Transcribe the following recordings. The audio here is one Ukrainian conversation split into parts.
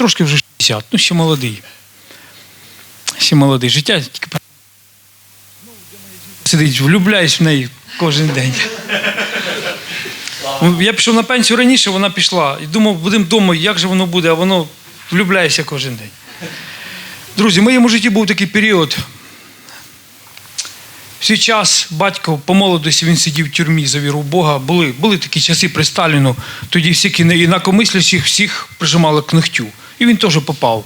трошки вже 60, ну ще молодий. Ще молодий. Життя тільки сидить, влюбляюсь в неї кожен день. Ну, Я пішов на пенсію раніше, вона пішла. І думав, будемо вдома, як же воно буде, а воно влюбляється кожен день. Друзі, в моєму житті був такий період. В свій час батько по молодості він сидів в тюрмі за віру в Бога. Були, були такі часи при Сталіну. Тоді всіх інакомислячих всіх прижимали к ногтю. І він теж попав.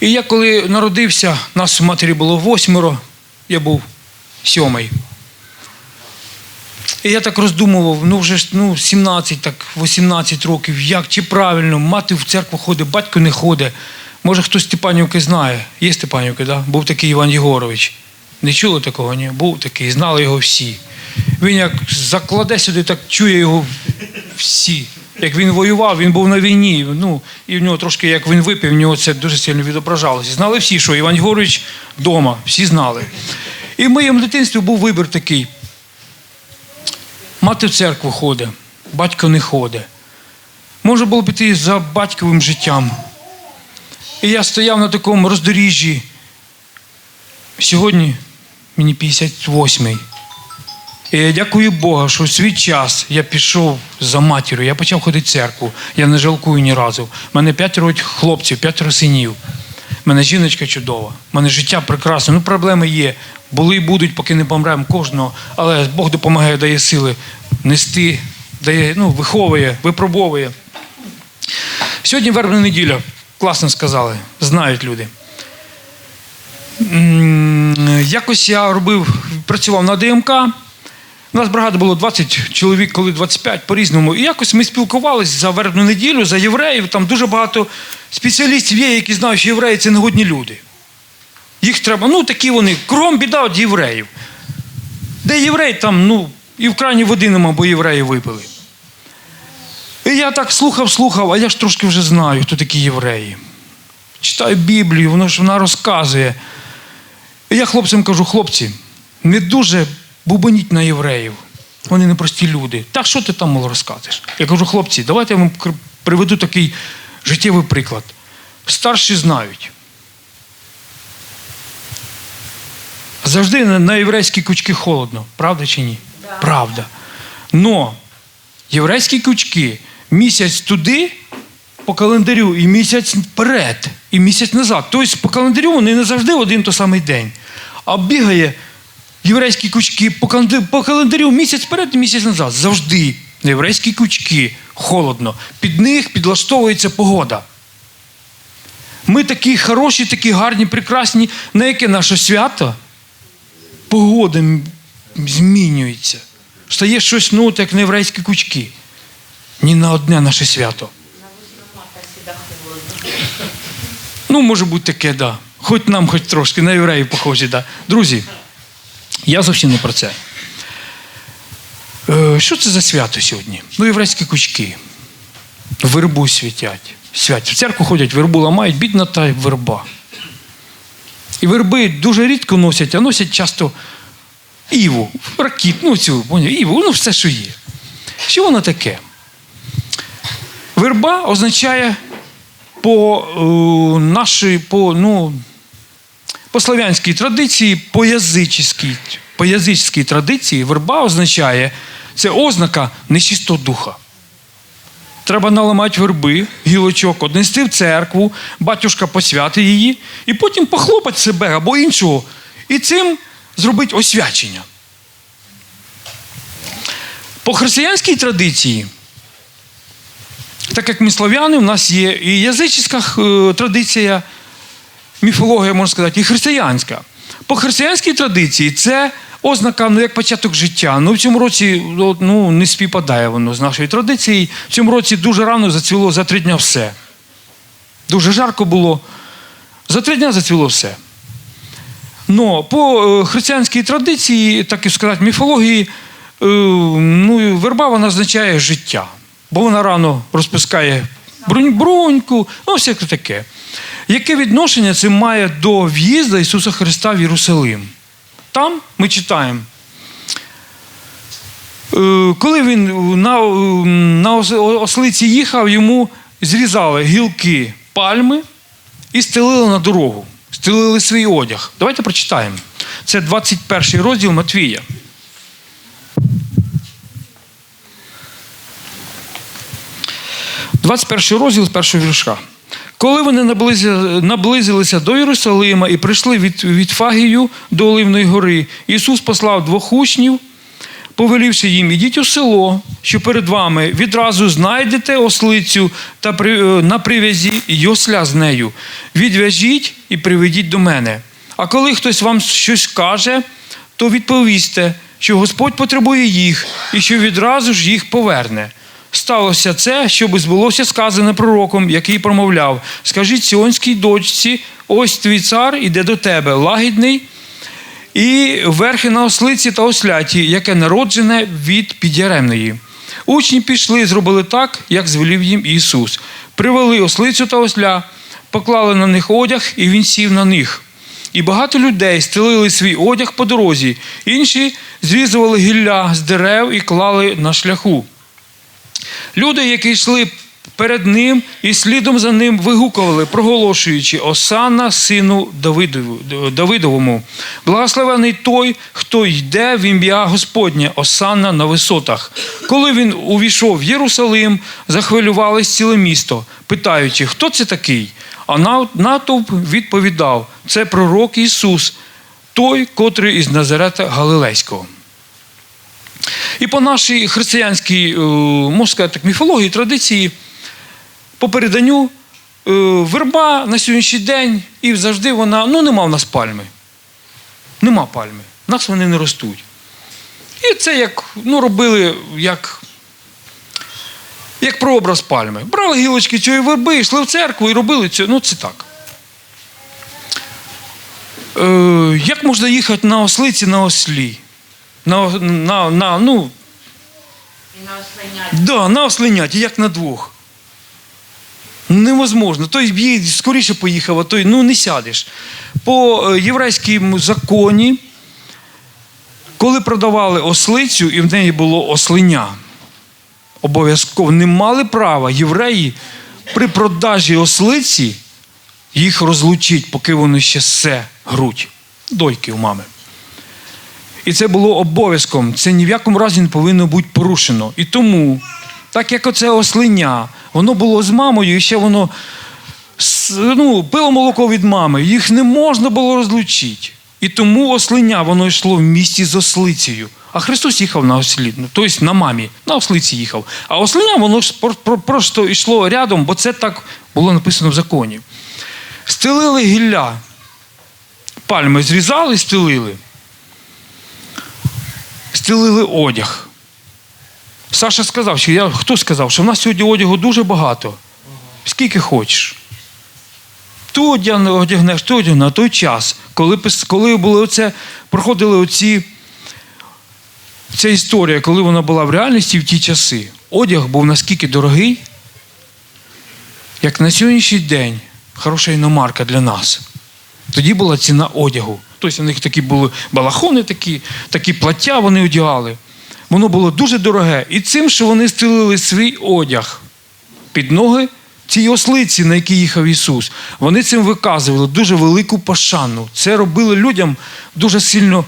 І я коли народився, нас у матері було восьмеро, я був сьомий. І я так роздумував, ну вже ну, 17, так 18 років, як чи правильно, мати в церкву ходить, батько не ходить. Може, хтось Степанівки знає. Є Степанівки, да? був такий Іван Єгорович. Не чули такого? Ні? Був такий, знали його всі. Він як закладе сюди, так чує його всі. Як він воював, він був на війні. Ну, і в нього трошки, як він випив, в нього це дуже сильно відображалося. Знали всі, що Іван Єгорович вдома, всі знали. І в моєму дитинстві був вибір такий. Мати в церкву ходить, батько не ходить. Може було піти за батьковим життям. І я стояв на такому роздоріжжі. Сьогодні мені 58-й. Я дякую Богу, що в свій час я пішов за матір'ю, я почав ходити в церкву. Я не жалкую ні разу. У мене п'ятеро хлопців, п'ятеро синів. У мене жіночка чудова, у мене життя прекрасне. Ну, проблеми є. Були і будуть, поки не помремо кожного. Але Бог допомагає, дає сили нести, дає, ну, виховує, випробовує. Сьогодні вербна неділя. Класно сказали, знають люди. Якось я робив, працював на ДМК. У нас бригада було 20 чоловік, коли 25 по-різному. І якось ми спілкувалися за вербну неділю, за євреїв. Там дуже багато спеціалістів є, які знають, що євреї це негодні люди. Їх треба, ну такі вони, кром біда від євреїв. Де єврей, там, ну, і в крані води нема, бо євреї випили. І я так слухав, слухав, а я ж трошки вже знаю, хто такі євреї. Читаю Біблію, воно ж вона розказує. І я хлопцям кажу, хлопці, не дуже бубоніть на євреїв. Вони непрості люди. Так що ти там мол, розкажеш? Я кажу, хлопці, давайте я вам приведу такий життєвий приклад. Старші знають. Завжди на, єврейські кучки холодно, правда чи ні? Правда. Но єврейські кучки місяць туди по календарю і місяць вперед, і місяць назад. Тобто по календарю вони не завжди один той самий день. А бігає єврейські кучки по календарю, місяць вперед і місяць назад. Завжди єврейські кучки холодно. Під них підлаштовується погода. Ми такі хороші, такі гарні, прекрасні, на яке наше свято погода змінюється. Стає щось, ну, як на єврейські кучки. Ні на одне наше свято. Ну, може бути таке, да. Хоч нам, хоч трошки, на євреїв похожі, да. Друзі, я зовсім не про це. Е, що це за свято сьогодні? Ну, єврейські кучки. Вербу святять. Свять. В церкву ходять, вербу ламають, бідна та верба. І верби дуже рідко носять, а носять часто іву, ракіт, ну цю, поняв, іву, ну все, що є. Що воно таке? Верба означає по е, нашій, по, ну, по славянській традиції, по язичській, по язичській традиції верба означає, це ознака нечистого духа. Треба наламати верби, гілочок, однести в церкву, батюшка посвяти її, і потім похлопати себе або іншого. І цим зробити освячення. По християнській традиції, так як ми слав'яни, у нас є і язичська е, традиція, міфологія, можна сказати, і християнська. По християнській традиції це ознака, ну, як початок життя. Ну, в цьому році ну, не співпадає воно з нашою традицією. В цьому році дуже рано зацвіло за три дня все. Дуже жарко було. За три дня зацвіло все. Но по е, християнській традиції, так і сказати, міфології, е, ну, верба вона означає життя. Бо вона рано розпускає бруньку, ну, всяке таке. Яке відношення це має до в'їзду Ісуса Христа в Єрусалим? Там ми читаємо. Е, Коли він на, на ослиці їхав, йому зрізали гілки пальми і стелили на дорогу, стелили свій одяг. Давайте прочитаємо. Це 21 розділ Матвія. – 21 розділ з першого вірша. Коли вони наблизилися до Єрусалима і прийшли від, від Фагію до Оливної гори, Ісус послав двох учнів, повелівши їм, ідіть у село, що перед вами відразу знайдете ослицю та при, е, на прив'язі й осля з нею. Відв'яжіть і приведіть до мене. А коли хтось вам щось каже, то відповісте, що Господь потребує їх і що відразу ж їх поверне. Сталося це, щоб збулося сказане пророком, який промовляв: Скажіть сіонській дочці, ось твій цар іде до тебе, лагідний і верхи на ослиці та осляті, яке народжене від підяремної. Учні пішли і зробили так, як звелів їм Ісус. Привели ослицю та осля, поклали на них одяг, і він сів на них. І багато людей стелили свій одяг по дорозі, інші зрізували гілля з дерев і клали на шляху. Люди, які йшли перед ним і слідом за ним вигукували, проголошуючи Осанна сину Давидовому. Благословений той, хто йде в ім'я Господнє, Осанна на висотах. Коли він увійшов в Єрусалим, захвилювалось ціле місто, питаючи, хто це такий? А натовп відповідав: це пророк Ісус, той, котрий із Назарета Галилейського. І по нашій християнській, е, можна сказати, так, міфології, традиції, по переданню, е, верба на сьогоднішній день і завжди вона, ну нема в нас пальми. Нема пальми. В нас вони не ростуть. І це як, ну, робили як, як прообраз пальми. Брали гілочки цієї верби, йшли в церкву і робили це. Ну, це так. Е, як можна їхати на ослиці на ослі? На, на, на, ну, І на ослиняті. Да, на ослиняті, як на двох. Невозможно. Той б'є скоріше поїхав, а той ну не сядеш. По е, єврейському законі, коли продавали ослицю і в неї було ослиня, обов'язково не мали права євреї при продажі ослиці їх розлучити, поки вони ще все грудь. Дойки у мами. І це було обов'язком. Це ні в якому разі не повинно бути порушено. І тому, так як оце ослиня, воно було з мамою, і ще воно ну, пило молоко від мами, їх не можна було розлучити. І тому ослиня воно йшло в місті з ослицею. А Христос їхав на ослі, ну, тобто на мамі, на ослиці їхав. А ослиня воно просто йшло рядом, бо це так було написано в законі. Стелили гілля, пальми зрізали, стелили стелили одяг. Саша сказав, що я хто сказав, що в нас сьогодні одягу дуже багато. Скільки хочеш. Ту одягне- одягнеш, ту одягнеш на той час, коли, коли були оце, проходили оці, ця історія, коли вона була в реальності в ті часи, одяг був наскільки дорогий, як на сьогоднішній день хороша іномарка для нас. Тоді була ціна одягу. Тобто у них такі були балахони, такі, такі плаття вони одягали. Воно було дуже дороге. І цим, що вони стелили свій одяг під ноги цій ослиці, на якій їхав Ісус, вони цим виказували дуже велику пошану. Це робили людям дуже сильно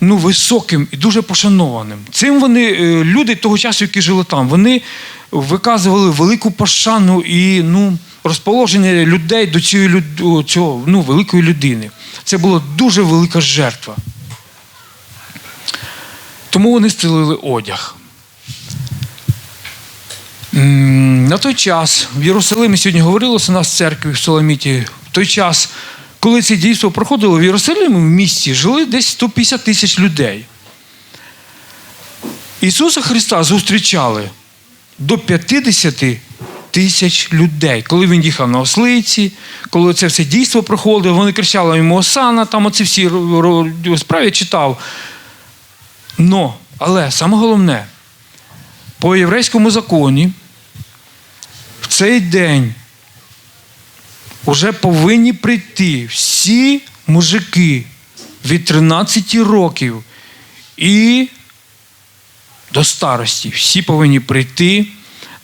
ну, високим і дуже пошанованим. Цим вони, е, люди того часу, які жили там, вони виказували велику пошану і ну, розположення людей до цієї цього, ну, великої людини. Це була дуже велика жертва. Тому вони стелили одяг. На той час в Єрусалимі сьогодні говорилося у нас в церкві в Соломіті. В той час, коли це дійство проходило, в Єрусалимі в місті жили десь 150 тисяч людей. Ісуса Христа зустрічали до 50 тисяч людей. Коли він їхав на ослиці, коли це все дійство проходило, вони кричали йому Осана, там оці всі справи читав. Но, але саме головне, по єврейському законі в цей день вже повинні прийти всі мужики від 13 років і до старості. Всі повинні прийти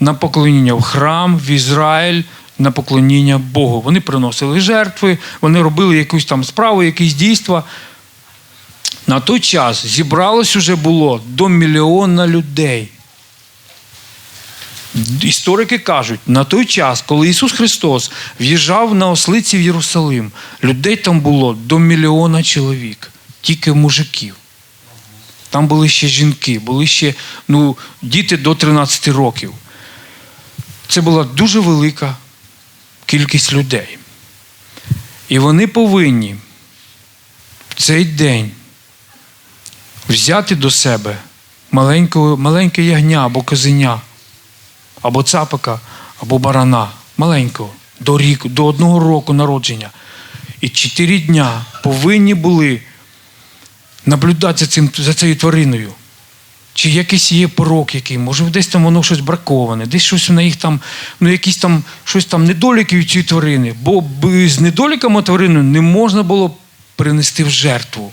на поклоніння в храм, в Ізраїль, на поклоніння Богу. Вони приносили жертви, вони робили якусь там справу, якісь дійства. На той час зібралось уже було до мільйона людей. Історики кажуть, на той час, коли Ісус Христос в'їжджав на ослиці в Єрусалим, людей там було до мільйона чоловік, тільки мужиків. Там були ще жінки, були ще ну, діти до 13 років. Це була дуже велика кількість людей. І вони повинні в цей день взяти до себе маленьке ягня або козеня, або цапика, або барана, маленького, до, ріку, до одного року народження. І чотири дня повинні були наблюдати за цією твариною. Чи якийсь є порок який, може десь там воно щось браковане, десь щось на їх там, ну якісь там щось там недоліки у цієї тварини. Бо з недоліками тварини не можна було принести в жертву.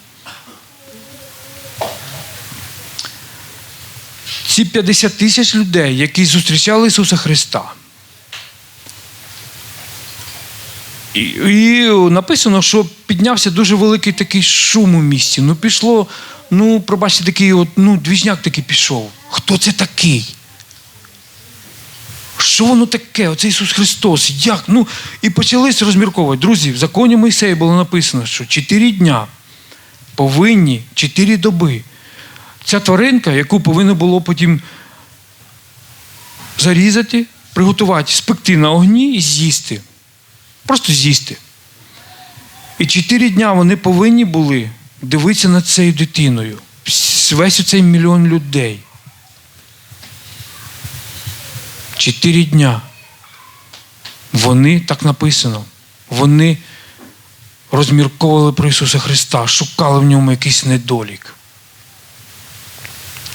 Ці 50 тисяч людей, які зустрічали Ісуса Христа. І, і написано, що піднявся дуже великий такий шум у місті. Ну, пішло, ну, пробачте, такий от, ну, двіжняк такий пішов. Хто це такий? Що воно таке? Оце Ісус Христос. Як? Ну, і почались розмірковувати. Друзі, в законі Мойсея було написано, що чотири дня повинні, чотири доби. Ця тваринка, яку повинно було потім зарізати, приготувати, спекти на огні і з'їсти. Просто з'їсти. І чотири дня вони повинні були дивитися над цією дитиною. Весь оцей мільйон людей. Чотири дня. Вони, так написано, вони розмірковували про Ісуса Христа, шукали в ньому якийсь недолік.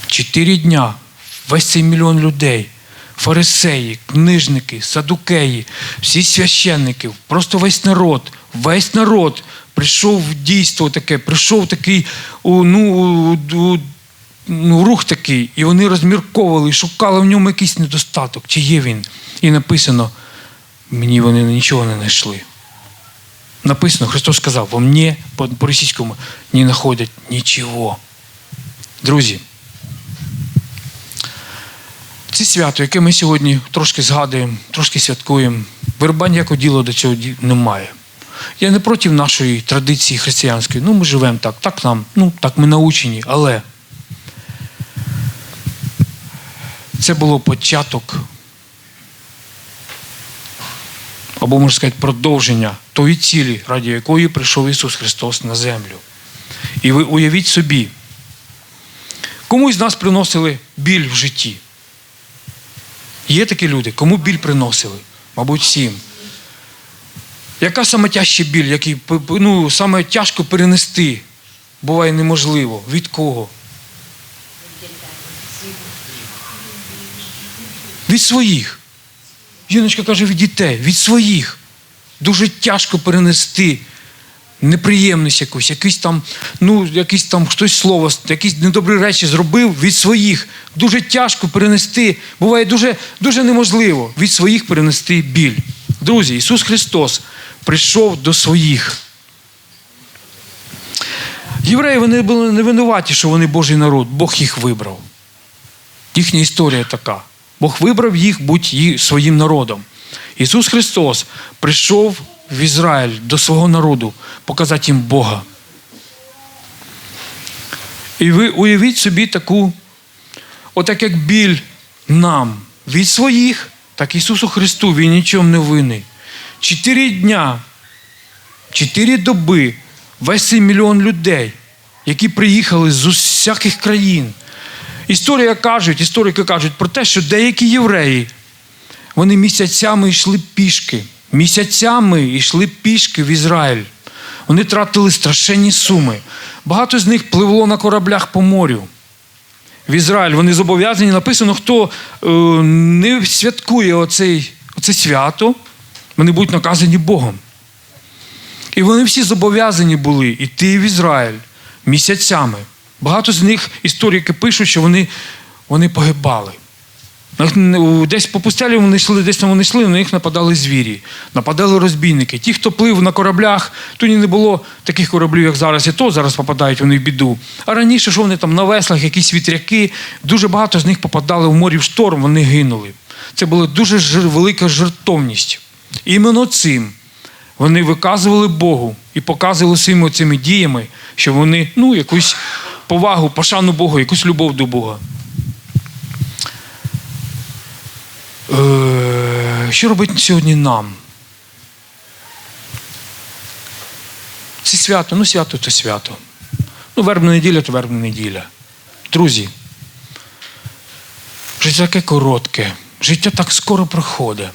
Чотири дня весь цей мільйон людей, фарисеї, книжники, садукеї, всі священники, просто весь народ, весь народ прийшов дійство таке, прийшов такий ну, ну, рух такий, і вони розмірковували, шукали в ньому якийсь недостаток, чи є він. І написано, мені вони нічого не знайшли. Написано, Христос сказав, во мені по- по-російському не знаходять нічого. Друзі, це свято, яке ми сьогодні трошки згадуємо, трошки святкуємо. Верба ніякого діла до цього немає. Я не проти нашої традиції християнської. Ну, ми живемо так, так нам, ну так ми научені, але це було початок, або можна сказати, продовження тої цілі, раді якої прийшов Ісус Христос на землю. І ви уявіть собі, комусь з нас приносили біль в житті. Є такі люди, кому біль приносили? Мабуть, всім. Яка саме тяжча біль, який ну, саме тяжко перенести? Буває неможливо. Від кого? Від своїх. Жіночка каже, від дітей, від своїх. Дуже тяжко перенести неприємність якусь, якийсь там, ну, якийсь там хтось слово, якісь недобрі речі зробив від своїх. Дуже тяжко перенести. Буває дуже, дуже неможливо від своїх перенести біль. Друзі, Ісус Христос прийшов до своїх. Євреї вони були не винуваті, що вони Божий народ, Бог їх вибрав. Їхня історія така. Бог вибрав їх бути своїм народом. Ісус Христос прийшов в Ізраїль до свого народу показати їм Бога. І ви уявіть собі таку, отак як біль нам від своїх, так Ісусу Христу, Він нічим не винний. Чотири дня, чотири доби, весь цей мільйон людей, які приїхали з усяких країн. Історія кажуть, історики кажуть про те, що деякі євреї вони місяцями йшли пішки. Місяцями йшли пішки в Ізраїль. Вони тратили страшенні суми. Багато з них пливло на кораблях по морю. В Ізраїль вони зобов'язані, написано, хто е, не святкує оцей, оце свято, вони будуть наказані Богом. І вони всі зобов'язані були йти в Ізраїль місяцями. Багато з них історики пишуть, що вони, вони погибали. Десь по пустелі вони йшли, десь там вони йшли, на них нападали звірі, нападали розбійники. Ті, хто плив на кораблях, тоді не було таких кораблів, як зараз, і то зараз попадають вони в біду. А раніше, що вони там на веслах, якісь вітряки, дуже багато з них попадали в морі в шторм, вони гинули. Це була дуже велика жертовність. Іменно цим вони виказували Богу і показували своїми цими діями, що вони ну, якусь повагу, пошану Богу, якусь любов до Бога. Е, Що робить сьогодні нам? Це свято, ну свято то свято. Ну, вербна неділя то вербна неділя. Друзі, життя таке коротке, життя так скоро проходить.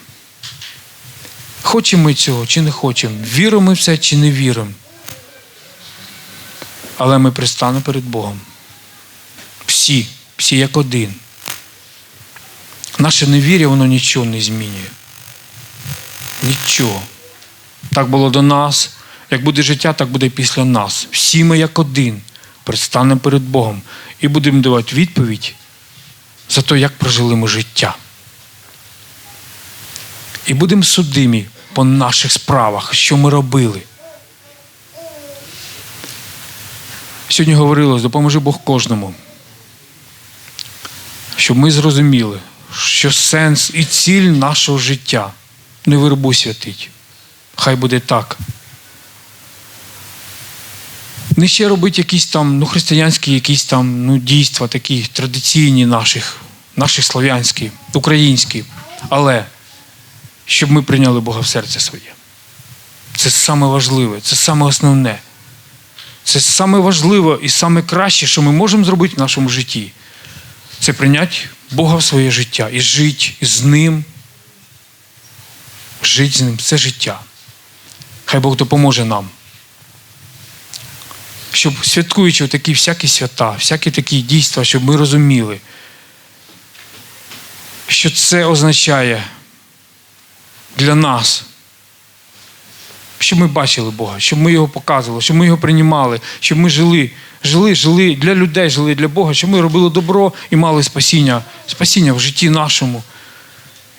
Хочемо ми цього чи не хочемо, віримо ми в чи не віримо. Але ми пристанемо перед Богом. Всі, всі як один. Наше невір'я, воно нічого не змінює. Нічого. Так було до нас. Як буде життя, так буде після нас. Всі ми як один предстанемо перед Богом і будемо давати відповідь за те, як прожили ми життя. І будемо судимі по наших справах, що ми робили. Сьогодні говорилось, допоможи Бог кожному, щоб ми зрозуміли, що сенс і ціль нашого життя не виробу святить. Хай буде так. Не ще робити якісь там ну, християнські якісь там ну, дійства, такі традиційні наших, наших слав'янські, українські. Але щоб ми прийняли Бога в серце своє. Це саме важливе, це саме основне. Це саме важливе і саме краще, що ми можемо зробити в нашому житті. Це прийняти Бога в своє життя і жити з ним. Жити з ним це життя. Хай Бог допоможе нам. Щоб святкуючи такі всякі свята, всякі такі дійства, щоб ми розуміли, що це означає для нас, щоб ми бачили Бога, щоб ми його показували, щоб ми його приймали, щоб ми жили, жили, жили для людей, жили для Бога, щоб ми робили добро і мали спасіння, спасіння в житті нашому.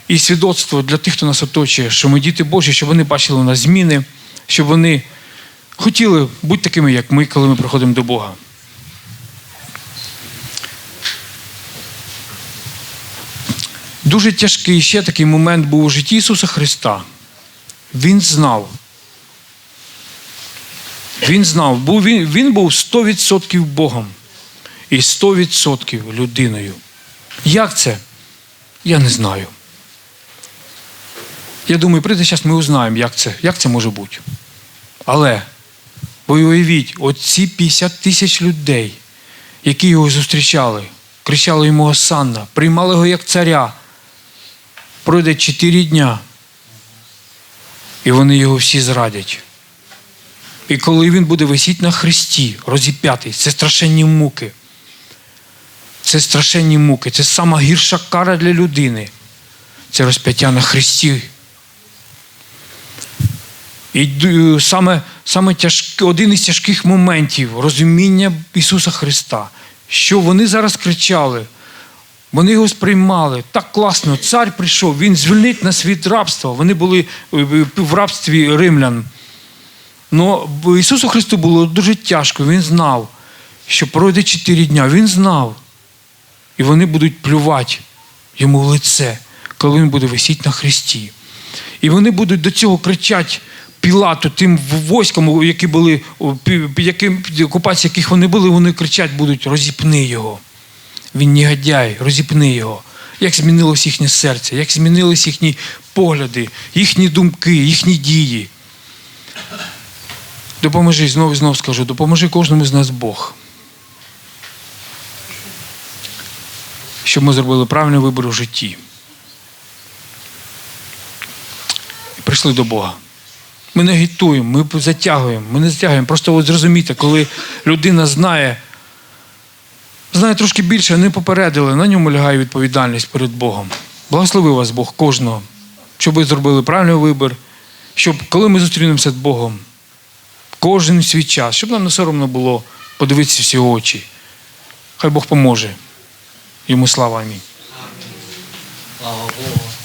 І свідоцтво для тих, хто нас оточує, що ми діти Божі, щоб вони бачили у нас зміни, щоб вони хотіли бути такими, як ми, коли ми приходимо до Бога. Дуже тяжкий ще такий момент був у житті Ісуса Христа. Він знав. Він знав, був, він, він був 100% Богом і 100% людиною. Як це? Я не знаю. Я думаю, прийде час ми узнаємо, як це, як це може бути. Але ви уявіть, оці 50 тисяч людей, які його зустрічали, кричали йому Осанна, приймали його як царя. Пройде 4 дня, і вони його всі зрадять. І коли він буде висіти на хресті, розіп'ятий, це страшенні муки. Це страшенні муки, це сама гірша кара для людини. Це розп'яття на хресті. І саме, саме тяжк, один із тяжких моментів розуміння Ісуса Христа, що вони зараз кричали, вони його сприймали так класно. Цар прийшов, він звільнить нас від рабства. Вони були е, в рабстві римлян. Но Ісусу Христу було дуже тяжко. Він знав, що пройде чотири дня. Він знав. І вони будуть плювати йому в лице, коли він буде висіти на хресті. І вони будуть до цього кричати Пілату, тим військам, які були, під окупації, яких вони були, вони кричать будуть: розіпни його. Він негодяй, розіпни його. Як змінилось їхнє серце, як змінились їхні погляди, їхні думки, їхні дії. Допоможи, знову і знову скажу, допоможи кожному з нас Бог. Щоб ми зробили правильний вибір у житті. І прийшли до Бога. Ми не агітуємо, ми затягуємо, ми не затягуємо. Просто от зрозумійте, коли людина знає, знає трошки більше, не попередили, на ньому лягає відповідальність перед Богом. Благослови вас Бог кожного, щоб ви зробили правильний вибір, щоб коли ми зустрінемося з Богом, кожен свій час, щоб нам не соромно було подивитися всі очі. Хай Бог поможе. Йому слава амінь. Слава Богу.